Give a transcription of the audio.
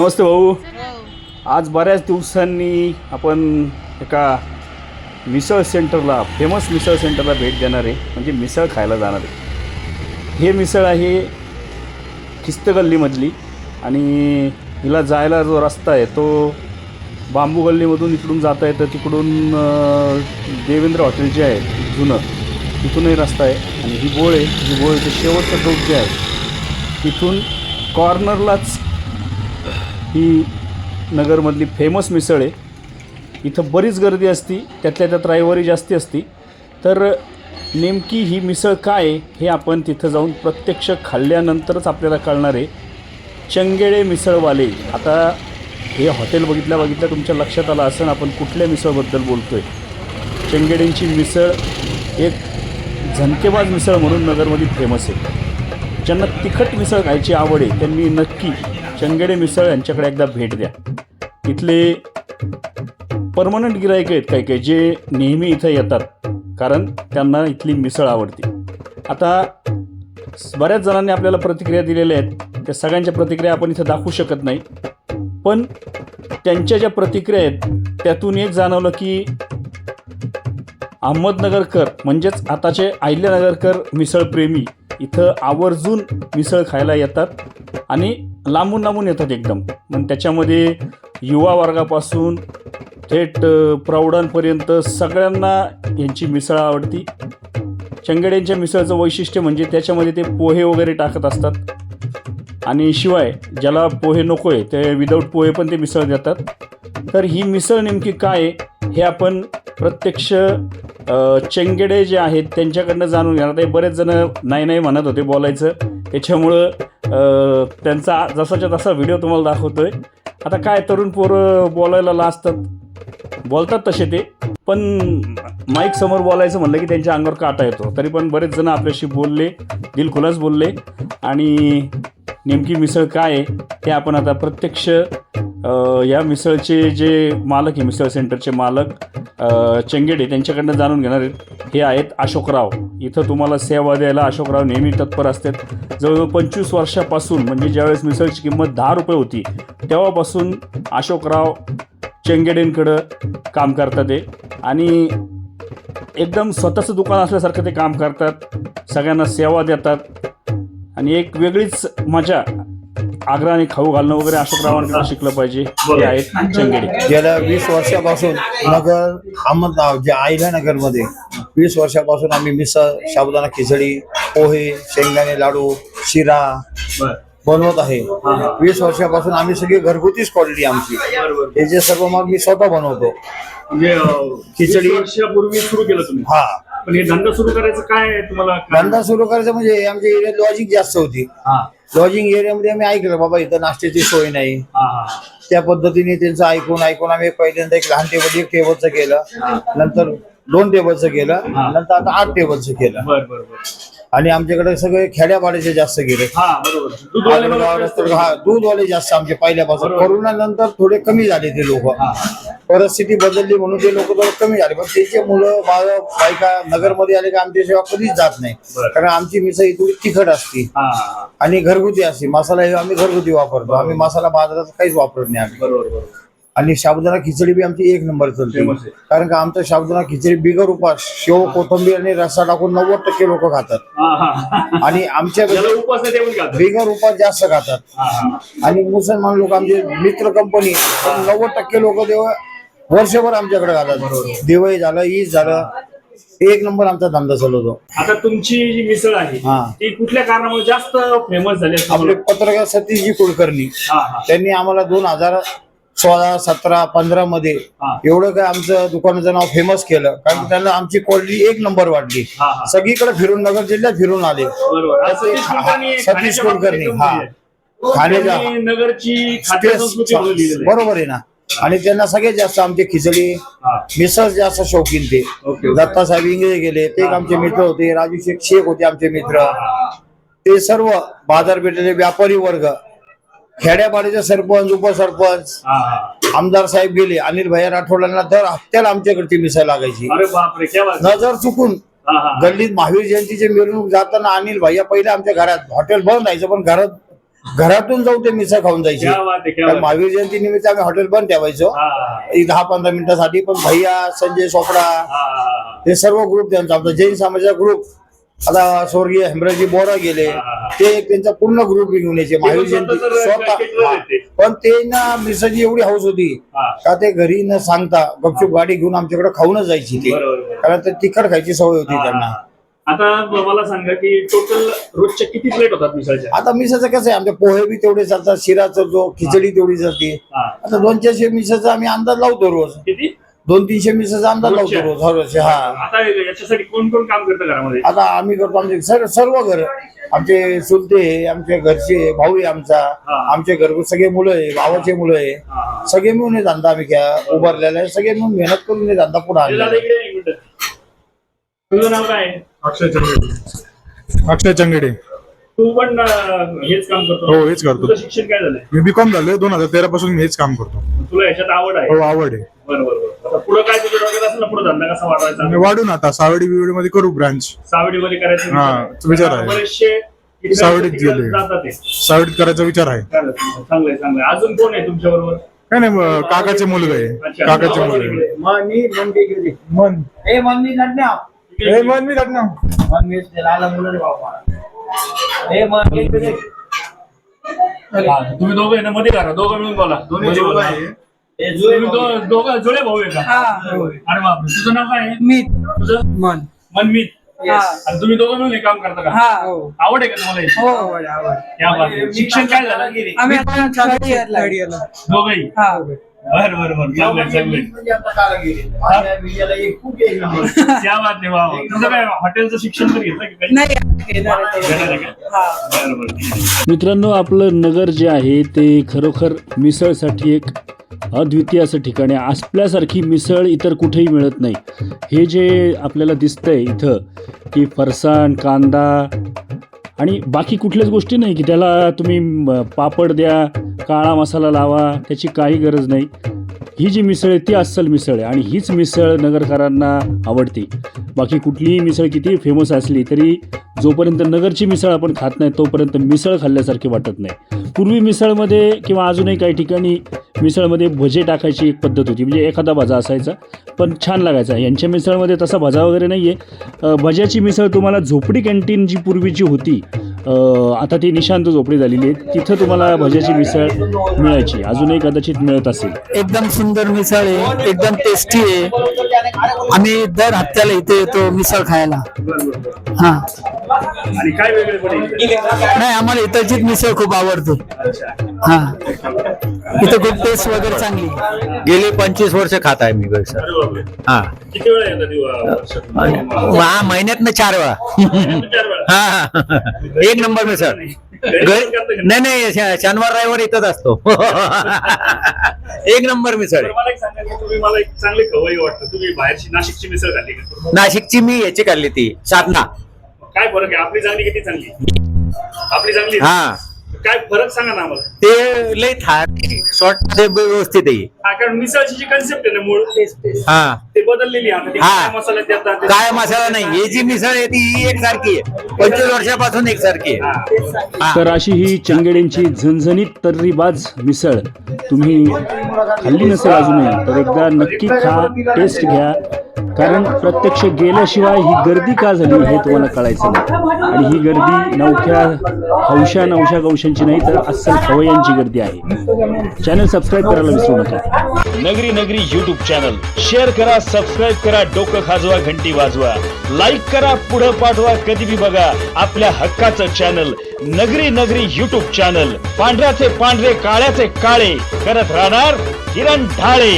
नमस्ते भाऊ. हो. आज बऱ्याच दिवसांनी आपण एका मिसळ सेंटरला फेमस मिसळ सेंटरला भेट देणार आहे. म्हणजे मिसळ खायला जाणार आहे. हे मिसळ आहे खिस्त गल्लीमधली आणि हिला जायला जो रस्ता आहे तो बांबू गल्लीमधून इकडून जाता येतं. तिकडून देवेंद्र हॉटेल जे आहे जुनं तिथूनही रस्ता आहे. आणि ही बोळ आहे ही बोळचं शेवटचं टोक जे आहे तिथून कॉर्नरलाच ही नगरमधली फेमस मिसळ आहे. इथं बरीच गर्दी असती त्यातल्या त्यात रविवारी जास्ती असती. तर नेमकी ही मिसळ काय आहे हे आपण तिथं जाऊन प्रत्यक्ष खाल्ल्यानंतरच आपल्याला कळणार आहे. चंगेळे मिसळवाले. आता हे हॉटेल बघितल्या बघितल्या तुमच्या लक्षात आलं असं आपण कुठल्या मिसळबद्दल बोलतो आहे चंगेडेंची मिसळ एक झनकेबाज मिसळ म्हणून नगरमध्ये फेमस आहे. ज्यांना तिखट मिसळ खायची आवड आहे त्यांनी नक्की चंगेडे मिसळ यांच्याकडे एकदा भेट द्या. इथले परमनंट गिरायक आहेत काही काही जे नेहमी इथं येतात कारण त्यांना इथली मिसळ आवडते. आता बऱ्याच जणांनी आपल्याला प्रतिक्रिया दिलेल्या आहेत. त्या सगळ्यांच्या प्रतिक्रिया आपण इथं दाखवू शकत नाही. पण त्यांच्या ज्या प्रतिक्रिया आहेत त्यातून एक जाणवलं की अहमदनगरकर म्हणजेच आताचे आहिल्यानगरकर मिसळप्रेमी इथं आवर्जून मिसळ खायला येतात. आणि लांबून लांबून येतात एकदम. मग त्याच्यामध्ये युवा वर्गापासून थेट प्रौढांपर्यंत सगळ्यांना यांची मिसळ आवडती. चंगड्यांच्या मिसळचं वैशिष्ट्य म्हणजे त्याच्यामध्ये ते पोहे वगैरे टाकत असतात. आणि शिवाय ज्याला पोहे नको आहे ते विदाऊट पोहे पण ते मिसळ देतात. तर ही मिसळ नेमकी काय आहे हे आपण प्रत्यक्ष चेंगेडे जे आहेत त्यांच्याकडनं जाणून घेणार. ते बरेच जण नाही नाही म्हणत होते बोलायचं. त्याच्यामुळं त्यांचा जसाच्या तसा व्हिडिओ तुम्हाला दाखवतोय. आता काय तरुण पोरं बोलायला लाजतात? बोलतात तसे ते पण माईक समोर बोलायचं म्हणलं की त्यांच्या अंगावर काटा येतो. तरी पण बरेच जण आपल्याशी बोलले दिलखुलास बोलले आणि नेमकी मिसळ काय आहे हे आपण आता प्रत्यक्ष या मिसळचे जे मालक आहे मिसळ सेंटरचे मालक चंगेडे त्यांच्याकडनं जाणून घेणार आहेत. हे आहेत अशोकराव. इथं तुम्हाला सेवा द्यायला अशोकराव नेहमी तत्पर असतात. जवळजवळ पंचवीस वर्षापासून म्हणजे ज्यावेळेस मिसळची किंमत दहा रुपये होती तेव्हापासून अशोकराव चेंगेडेंकडं काम करतात ते. आणि एकदम स्वतःचं दुकान असल्यासारखं ते काम करतात. सगळ्यांना सेवा देतात. आणि एक वेगळीच मजा आग्रहाने खाऊ घालणं वगैरे अशोकरावांकडे शिकलं पाहिजे. हे आहेत चंगेडे. गेल्या वीस वर्षापासून नगर अहमदगाव जे आयला नगरमध्ये वीस वर्षापासून आम्ही मिसळ साबुदाणा खिचडी पोहे शेंगदाणे लाडू शिरा बनवत आहे. वीस वर्षापासून आम्ही सगळी घरगुतीच क्वालिटी आमची. हे जे सर्व मग मी स्वतः बनवतो. म्हणजे खिचडी. वर्षापूर्वी सुरू केलं तुम्ही. हा. पण हे धंदा सुरू करायचं काय तुम्हाला? धंदा सुरू करायचा म्हणजे आमच्या एरियात लॉजिंग जास्त होती. हा. लॉजिंग एरियामध्ये आम्ही ऐकलं बाबा इथं नाश्त्याची सोय नाही. त्या पद्धतीने त्यांचं ऐकून ऐकून आम्ही पहिल्यांदा एक लहान टेबल एक टेबलचं केलं. नंतर दोन टेबलचं केलं. नंतर आता आठ टेबलचं केलं. आणि आमच्याकडे सगळे खेड्यापाड्याचे जास्त गेले. हा बरोबर. दूधवाले जास्त आमचे पहिल्यापासून. कोरोना नंतर थोडे कमी झाले ते लोक. परिस्थिती बदलली म्हणून ते लोक थोडे कमी झाले. पण त्याचे मुलं बाळ बायका नगरमध्ये आले का आमची सेवा कधीच जात नाही. कारण आमची मिसळ ही थोडी तिखट असते. आणि घरगुती असते. मसाला हे आम्ही घरगुती वापरतो. आम्ही मसाला बाजारात काहीच वापरत नाही आम्ही. बरोबर. आणि साबुदाणा खिचडी बी आमची एक नंबर चालते. कारण का आमचं साबुदाणा खिचडी बिगर उपास शेव कोथंबीर आणि रस्सा टाकून नव्वद टक्के लोक खातात. आणि आमच्या खातात. बिगर उपास जास्त खातात. आणि मुसलमान लोक आमचे मित्र कंपनी नव्वद टक्के लोक देव वर्षभर आमच्याकडे घालतात दिवाळी झालं ईद झालं एक नंबर आमचा धंदा चालवतो आता तुमची जी मिसळ आहे. ती कुठल्या कारणामुळे जास्त फेमस झाली आपले पत्रकार सतीशजी कुलकर्णी. त्यांनी आम्हाला दोन हजार सोळा सतरा पंधरा मध्ये. एवढं काय आमचं दुकानाचं नाव फेमस केलं. कारण त्यांना आमची क्वालिटी एक नंबर वाढली हा. सगळीकडे फिरून नगर जिल्ह्यात फिरून आले. सतीश कुलकर्णी हा. खाण्याच्या. बरोबर आहे ना. आणि त्यांना सगळ्यात जास्त आमचे खिचडी. मिसळ जास्त शौकीन ते. ओके. दत्तासाहेब इंगळे गेले ते आमचे मित्र होते राजू शेख शेख होते आमचे मित्र. ते सर्व बाजारपेठेचे व्यापारी वर्ग खेड्यापाड्याचे सरपंच उपसरपंच. आमदार साहेब गेले अनिल भैया राठोडांना दर हप्त्याला आमच्याकडची मिसळ लागायची. नजर चुकून. गल्लीत महावीर जयंतीची मिरवणूक जाताना अनिल भैया पहिले आमच्या घरात हॉटेल बंद व्हायचं पण घरात घरातून जाऊ ते मिसळ खाऊन जायचे. महावीर जयंती निमित्त आम्ही हॉटेल बंद ठेवायचो एक दहा पंधरा मिनिटासाठी पण भैया संजय चोपडा हा. हे सर्व ग्रुप त्यांचा आमचा जैन समाजाचा ग्रुप आता स्वर्गीय हेमराजी बोरा गेले. ते एक त्यांचा पूर्ण ग्रुप घेऊन यायचे महावीर जयंती स्वतः. पण ते ना मिसळची एवढी हाऊस होती. का ते घरी न सांगता गपचूप गाडी घेऊन आमच्याकडे खाऊनच जायची ती. कारण ते तिखट खायची सवय होती त्यांना आता मला सांगा की टोटल रोजच्या किती प्लेट होतात मिसळच्या आता मिसळचं कसं आहे आमचे पोहे बी तेवढे चालतात शिरा चालतो खिचडी तेवढी चालते. आता दोन चारशे मिसळचा आम्ही अंदाज लावतो रोज किती दोन तीनशे अंदाज रोजच्या? लावतो रोज हर वर्षी हा आता याच्यासाठी कोण कोण काम करतं घरामध्ये आता आम्ही करतो आमचे सर सर्व घर आमचे चुलते आमचे घरचे भाऊ आहे आमचा. आमचे घर सगळे मुलं आहे भावाचे मुलं आहे. सगळे मिळून हे धंदा आम्ही क्या- उभारलेला आहे सगळे मिळून मेहनत करून हे धंदा पुढे आणलेला आहे. तुझं नाव काय आहे? अक्षय चंगेडे अक्षय चंगेडे तू पण अं, हेच काम करतो. हो, हेच करतो. तुझं शिक्षण काय झालंय? मी बीकॉम झालोय दोन हजार तेरा पासून मी हेच काम करतो. तुला ह्याच्यात आवड आहे? हो आवड आहे. बरोबर बरोबर आता पुढे काय तुझ्या डोक्यात असेल ना पुढे धंदा कसा वाढवायचा? वाढून आता. सावडी बिवडी मध्ये करू ब्रांच सावडीमध्ये करायचं हा, विचार. आहे. बरेचसे इकडे- सावडीत तिकडे गेले. जातात ते. सावडीत करायचा विचार आहे. चालेल, चांगलंय चांगलंय. अजून कोण आहे तुमच्या बरोबर काय नाही म- काकाचे मुलगा आहे. अच्छा. काकाचे मुलगा आहे. मी गेली. मन. ए मग मी लढण्या ए, मन मी लग्न मग मी लाला मुलं रे बाबा. ए मग एक मिनिट. हा, तुम्ही दोघं आहे ना मध्ये करा. दोघं मिळून बोला. दोन्ही आहे. जुळे तुम्ही भाऊ. दो- दोघं जुळे भाऊ आहे का? हा. अरे बापरे तुझं नाव काय आहे? मी तुझं? मन. मनमीत. हा. आणि तुम्ही दोघं मिळून हे काम करता का? हा. आवड आहे का तुम्हाला? हो आवड आवड क्या बात आहे. शिक्षण काय झालं? आम्ही आता दोघंही? हा. बर बर बर. बात वा वा. तुझं काय हॉटेलचं शिक्षण तर घेतलं की काही? हा. बरं, बरं. मित्रांनो आपलं नगर जे आहे ते खरोखर मिसळसाठी एक अद्वितीय असं ठिकाण आहे. आपल्यासारखी मिसळ इतर कुठेही मिळत नाही. हे जे आपल्याला दिसतंय इथं की फरसाण कांदा आणि बाकी कुठल्याच गोष्टी नाही की त्याला तुम्ही पापड द्या काळा मसाला लावा त्याची काही गरज नाही. ही जी मिसळ आहे ती अस्सल मिसळ आहे आणि हीच मिसळ नगरकरांना आवडते. बाकी कुठलीही मिसळ किती फेमस असली तरी जोपर्यंत नगरची मिसळ आपण खात नाही तोपर्यंत मिसळ खाल्ल्यासारखी वाटत नाही. पूर्वी मिसळमध्ये किंवा अजूनही काही ठिकाणी मिसळमध्ये भजे टाकायची एक पद्धत होती. म्हणजे एखादा भजा असायचा पण छान लागायचा. यांच्या मिसळमध्ये तसा भजा वगैरे नाही आहे भज्याची मिसळ तुम्हाला झोपडी कॅन्टीन जी पूर्वीची होती. आता ती निशांत झोपडी झालेली आहे. तिथं तुम्हाला भज्याची मिसळ मिळायची. अजूनही कदाचित मिळत असेल. एकदम सुंदर मिसळ आहे. एकदम टेस्टी आहे. आम्ही दर हप्त्याला इथे येतो मिसळ खायला. बरं, बरं, बरं. हा आणि काय नाही आम्हाला इथलचीच मिसळ खूप आवडते. हा. इथं खूप टेस्ट वगैरे चांगली. गेली पंचवीस वर्ष खात आहे मी हा. किती वेळा येतात दिवा- वर्षातून? हा महिन्यात वेळा. चार वेळा. हा. एक नंबर मी सर नाही नाही शनिवार रविवार इथंच असतो. एक नंबर मिसळ मला एक सांगा की तुम्ही मला एक चांगले खवई वाटतं. तुम्ही बाहेरची नाशिकची मिसळ खाल्ली का? नाशिकची मी याची काढली ती साधना. काय फरक आहे? आपली चांगली किती चांगली? आपली चांगली? हा. काय फरक सांगा ना आम्हाला. ते लय थाट. शॉर्टमध्ये व्यवस्थित आहे. हा कारण मिसळची जी कन्सेप्ट आहे ना मूळ हा. ते बदललेली आहे आता. ते हा. काय मसाला देतात ते- काय मसाला नाही ही जी मिसळ आहे ती ही एकसारखी आहे. पंचवीस वर्षापासून एकसारखी आहे. हा. हा. तर अशी ही चंगेड्यांची झणझणीत तर्रीबाज मिसळ. तुम्ही खाल्ली नसेल अजूनही तर एकदा नक्की खा टेस्ट घ्या. कारण प्रत्यक्ष गेल्याशिवाय ही गर्दी का झाली हे तुम्हाला कळायचं नाही. आणि ही गर्दी नवख्या हौशा नवशा गवशांची नाही तर अस्सल खवय्यांची गर्दी आहे. चॅनल सबस्क्राईब करायला विसरू नका. नगरी नगरी युट्यूब चॅनल शेअर करा सबस्क्राईब करा डोकं खाजवा घंटी वाजवा. लाईक करा पुढं पाठवा कधी बी बघा आपल्या हक्काचं चॅनल नगरी नगरी युट्यूब चॅनल पांढऱ्याचे पांढरे काळ्याचे काळे. करत राहणार किरण ढाळे.